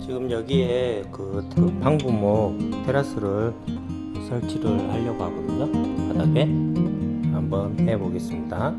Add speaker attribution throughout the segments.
Speaker 1: 지금 여기에 그, 그 방부목 테라스를 설치를 하려고 하거든요. 바닥에 한번 해보겠습니다.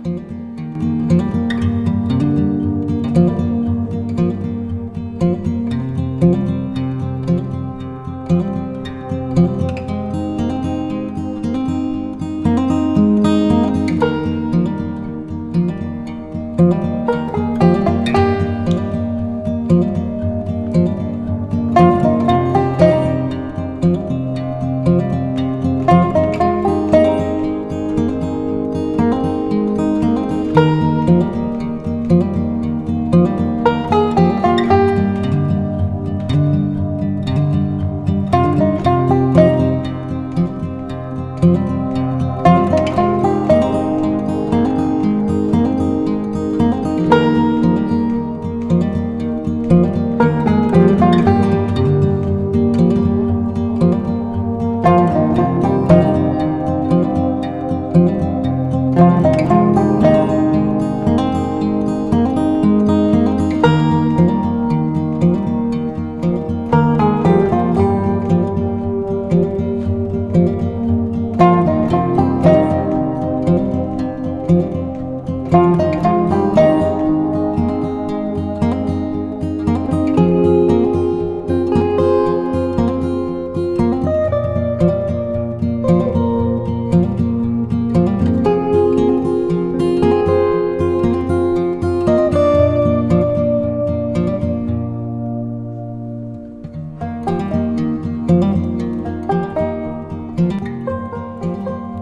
Speaker 1: thank you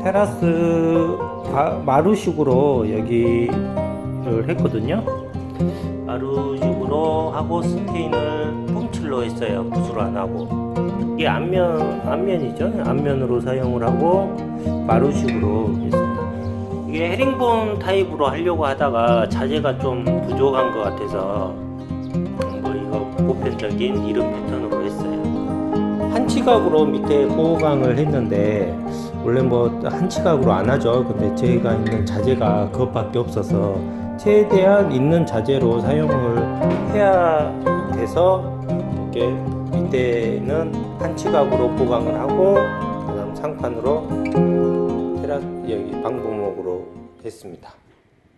Speaker 1: 테라스 바- 마루식으로 여기를 했거든요. 마루식으로 하고 스테인을 punk칠로 했어요. 붓으로 안 하고. 이게 앞면 앞면이죠. 앞면으로 사용을 하고 마루식으로 했습니다. 이게 헤링본 타입으로 하려고 하다가 자재가 좀 부족한 것 같아서 뭐 이거 보편적인 이름 패턴으로 했어요. 한 치각으로 밑에 보호강을 했는데 원래 뭐 한 치각으로 안 하죠. 근데 제가 있는 자재가 그것밖에 없어서 최대한 있는 자재로 사용을 해야 돼서 이렇게 밑에는 한 치각으로 보강을 하고 그다음 상판으로 테라 여기 방부목으로 했습니다.